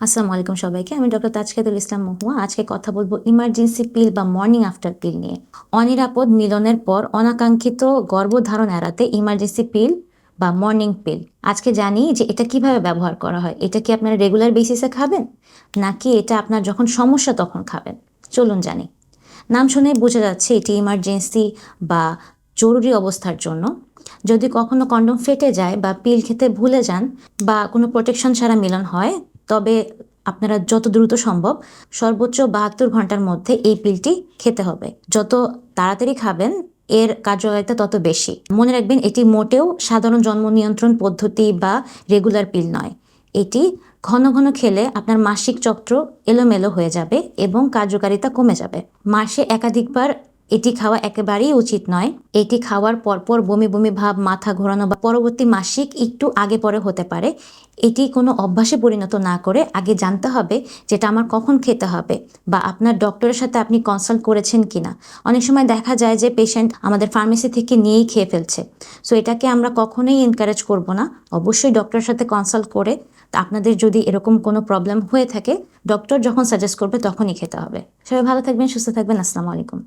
আসসালামু আলাইকুম সবাইকে। আমি ডক্টর তাজকাতুল ইসলাম মহুয়া। আজকে কথা বলব ইমার্জেন্সি পিল বা মর্নিং আফটার পিল নিয়ে। অনিরাপদ মিলনের পর অনাকাঙ্ক্ষিত গর্ভধারণ এড়াতে ইমার্জেন্সি পিল বা মর্নিং পিল আজকে জানি যে এটা কীভাবে ব্যবহার করা হয়। এটা কি আপনারা রেগুলার বেসিসে খাবেন? নাকি এটা আপনার যখন সমস্যা তখন খাবেন? চলুন জানি। নাম শুনে বোঝা যাচ্ছে এটি ইমার্জেন্সি বা জরুরি অবস্থার জন্য। যদি কখনো কন্ডম ফেটে যায় বা পিল খেতে ভুলে যান বা কোনো প্রোটেকশন ছাড়া মিলন হয় তবে আপনারা যত দ্রুত সম্ভব সর্বোচ্চ বাহাত্তর ঘণ্টার মধ্যে এই পিলটি খেতে হবে। যত তাড়াতাড়ি খাবেন, এর কার্যকারিতা তত বেশি। মনে রাখবেন, এটি মোটেও সাধারণ জন্ম নিয়ন্ত্রণ পদ্ধতি বা রেগুলার পিল নয়। এটি ঘন ঘন খেলে আপনার মাসিক চক্র এলোমেলো হয়ে যাবে এবং কার্যকারিতা কমে যাবে। মাসে একাধিকবার এটি খাওয়া একেবারেই উচিত নয়। এটি খাওয়ার পরপর বমি বমি ভাব, মাথা ঘোরানো বা পরবর্তী মাসিক একটু আগে পরে হতে পারে। এটি কোনো অভ্যাসে পরিণত না করে আগে জানতে হবে যেটা আমার কখন খেতে হবে বা আপনার ডক্টরের সাথে আপনি কনসাল্ট করেছেন কিনা। অনেক সময় দেখা যায় যে পেশেন্ট আমাদের ফার্মেসি থেকে নিয়েই খেয়ে ফেলছে। সো এটাকে আমরা কখনোই এনকারেজ করব না। অবশ্যই ডক্টরের সাথে কনসাল্ট করে আপনাদের যদি এরকম কোনো প্রবলেম হয়ে থাকে ডক্টর যখন সাজেস্ট করবে তখনই খেতে হবে। সবাই ভালো থাকবেন, সুস্থ থাকবেন। আসসালামু আলাইকুম।